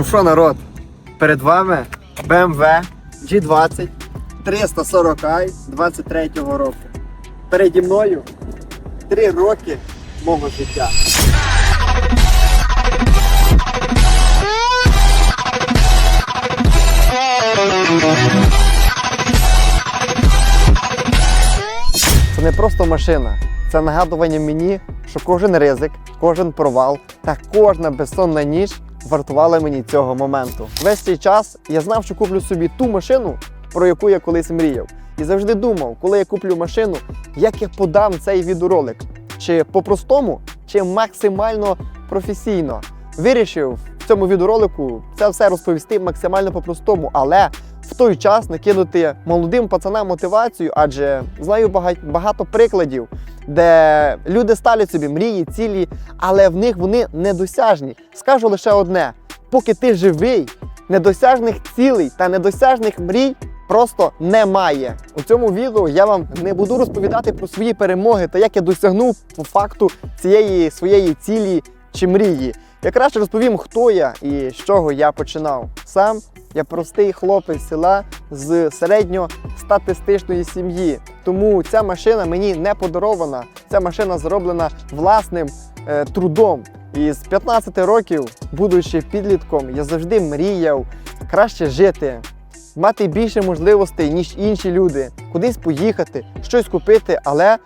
Ну що, народ, перед вами BMW G20 340i 23-го року. Переді мною 3 роки мого життя. Це не просто машина, це нагадування мені, що кожен ризик, кожен провал та кожна безсонна ніч вартувала мені цього моменту. Весь цей час я знав, що куплю собі ту машину, про яку я колись мріяв. І завжди думав, коли я куплю машину, як я подам цей відеоролик. Чи по-простому, чи максимально професійно. Вирішив в цьому відеоролику це все розповісти максимально по-простому, але в той час накинути молодим пацанам мотивацію, адже знаю багато прикладів, де люди ставлять собі мрії, цілі, але в них вони недосяжні. Скажу лише одне: поки ти живий, недосяжних цілей та недосяжних мрій просто немає. У цьому відео я вам не буду розповідати про свої перемоги та як я досягнув по факту цієї своєї цілі чи мрії. Я краще розповім, хто я і з чого я починав. Сам я простий хлопець села з середньостатистичної сім'ї. Тому ця машина мені не подарована. Ця машина зроблена власним е, трудом. І з 15 років, будучи підлітком, я завжди мріяв краще жити, мати більше можливостей, ніж інші люди, кудись поїхати, щось купити. Але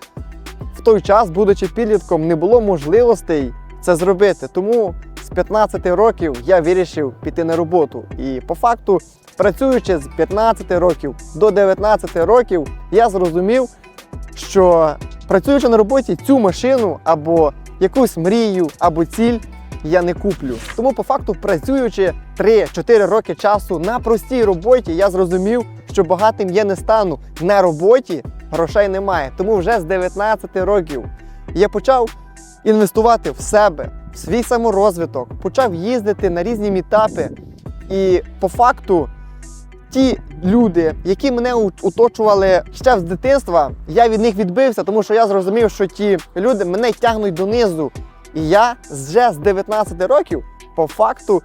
в той час, будучи підлітком, не було можливостей це зробити. Тому з 15 років я вирішив піти на роботу. І по факту, працюючи з 15 років до 19 років, я зрозумів, що працюючи на роботі, цю машину або якусь мрію, або ціль я не куплю. Тому, по факту, працюючи 3-4 роки часу на простій роботі, я зрозумів, що багатим я не стану. На роботі грошей немає. Тому вже з 19 років я почав інвестувати в себе, в свій саморозвиток, почав їздити на різні мітапи. І по факту, ті люди, які мене оточували ще з дитинства, я від них відбився, тому що я зрозумів, що ті люди мене тягнуть донизу. І я вже з 19 років по факту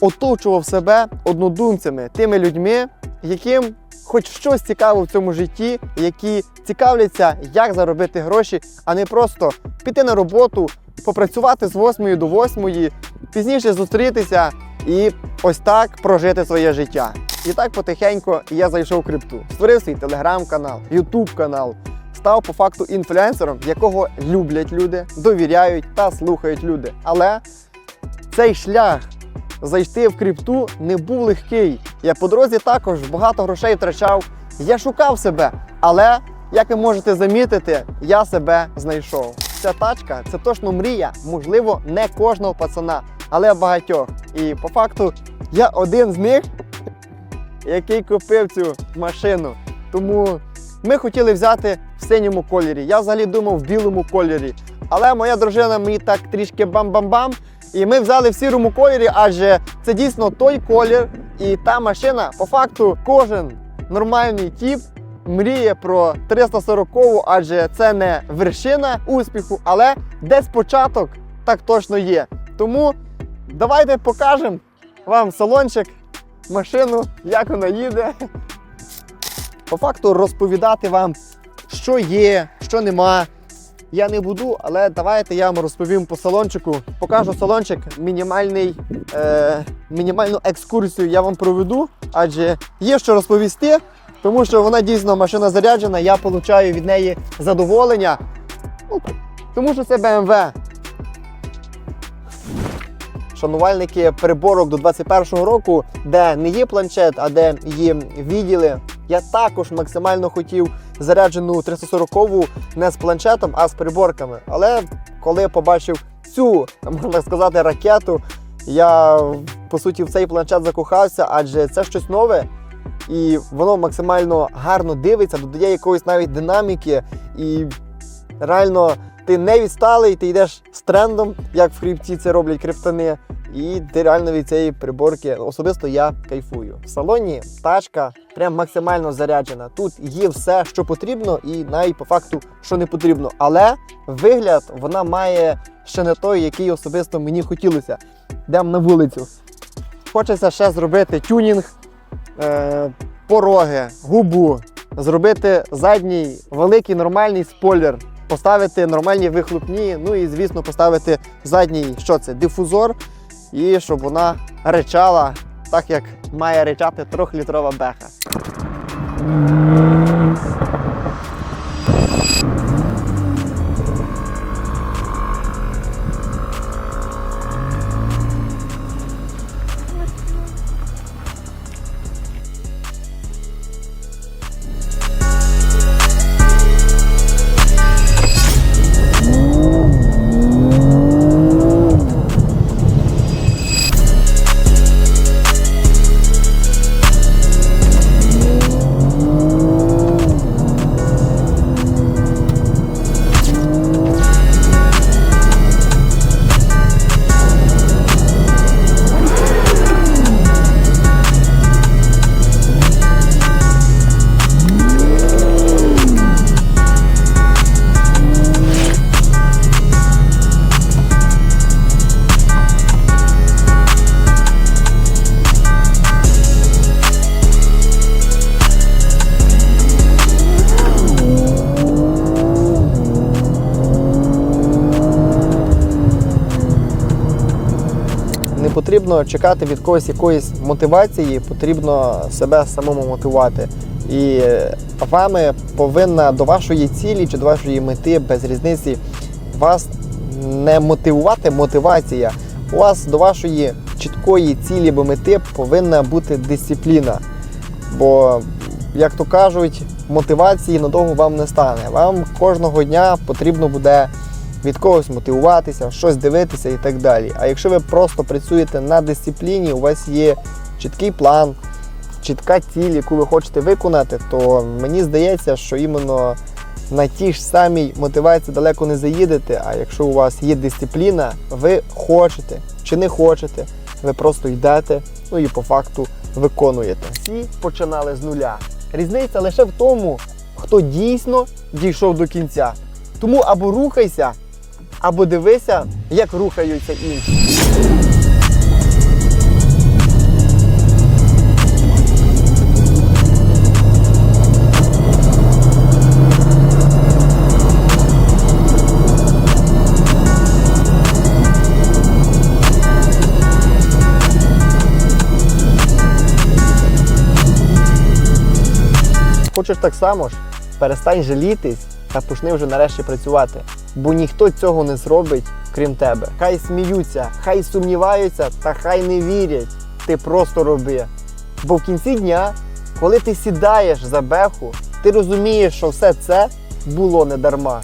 оточував себе однодумцями, тими людьми, яким хоч щось цікаво в цьому житті, які цікавляться, як заробити гроші, а не просто піти на роботу, попрацювати з 8 до 8, пізніше зустрітися і ось так прожити своє життя. І так потихеньку я зайшов в крипту, створив свій телеграм-канал, ютуб канал, став по факту інфлюенсером, якого люблять люди, довіряють та слухають люди. Але цей шлях зайти в крипту не був легкий. Я по дорозі також багато грошей втрачав. Я шукав себе, але як ви можете замітити, я себе знайшов. Ця тачка це точно мрія, можливо, не кожного пацана, але багатьох. І по факту я один з них, який купив цю машину. Тому ми хотіли взяти в синьому кольорі. Я взагалі думав в білому кольорі. Але моя дружина мені так трішки бам-бам-бам. І ми взяли в сірому кольорі, адже це дійсно той колір. І та машина, по факту, кожен нормальний тіп мріє про 340-ку, адже це не вершина успіху, але десь початок так точно є. Тому давайте покажемо вам салончик, машину, як вона їде. По факту розповідати вам, що є, що нема. Я не буду, але давайте я вам розповім по салончику. Покажу салончик, мінімальний, е, мінімальну екскурсію я вам проведу, адже є що розповісти, тому що вона дійсно машина заряджена, я отримую від неї задоволення. Ну, тому що це BMW. Шанувальники переборок до 21-го року, де не є планшет, а де є відділи. Я також максимально хотів заряджену 340-ву не з планшетом, а з приборками. Але коли я побачив цю, можна сказати, ракету, я по суті в цей планшет закохався, адже це щось нове. І воно максимально гарно дивиться, додає якоїсь навіть динаміки. І реально ти не відсталий, ти йдеш з трендом, як в хребті це роблять криптани. І ти реально від цієї приборки особисто я кайфую. В салоні тачка прям максимально заряджена. Тут є все, що потрібно, і навіть по факту, що не потрібно. Але вигляд вона має ще не той, який особисто мені хотілося. Йдемо на вулицю. хочеться ще зробити тюнінг, пороги, губу, зробити задній великий нормальний спойлер, поставити нормальні вихлопні, ну і, звісно, поставити задній, що це, дифузор, і щоб вона речала так, як має речати трьохлітрова беха. Потрібно чекати від когось якоїсь мотивації, потрібно себе самому мотивувати. І вами повинна до вашої цілі чи до вашої мети без різниці вас не мотивувати мотивація. У вас до вашої чіткої цілі або мети повинна бути дисципліна. Бо, як то кажуть, мотивації надовго вам не стане. Вам кожного дня потрібно буде від когось мотивуватися, щось дивитися і так далі. А якщо ви просто працюєте на дисципліні, у вас є чіткий план, чітка ціль, яку ви хочете виконати, то мені здається, що іменно на ті ж самій мотивації далеко не заїдете. А якщо у вас є дисципліна, ви хочете чи не хочете, ви просто йдете, ну і по факту виконуєте. Всі починали з нуля. Різниця лише в тому, хто дійсно дійшов до кінця. Тому або рухайся, або дивися, як рухаються інші. Хочеш так само ж? Перестань жалітись та почни вже нарешті працювати. Бо ніхто цього не зробить, крім тебе. Хай сміються, хай сумніваються, та хай не вірять. Ти просто роби. Бо в кінці дня, коли ти сідаєш за беху, ти розумієш, що все це було не дарма.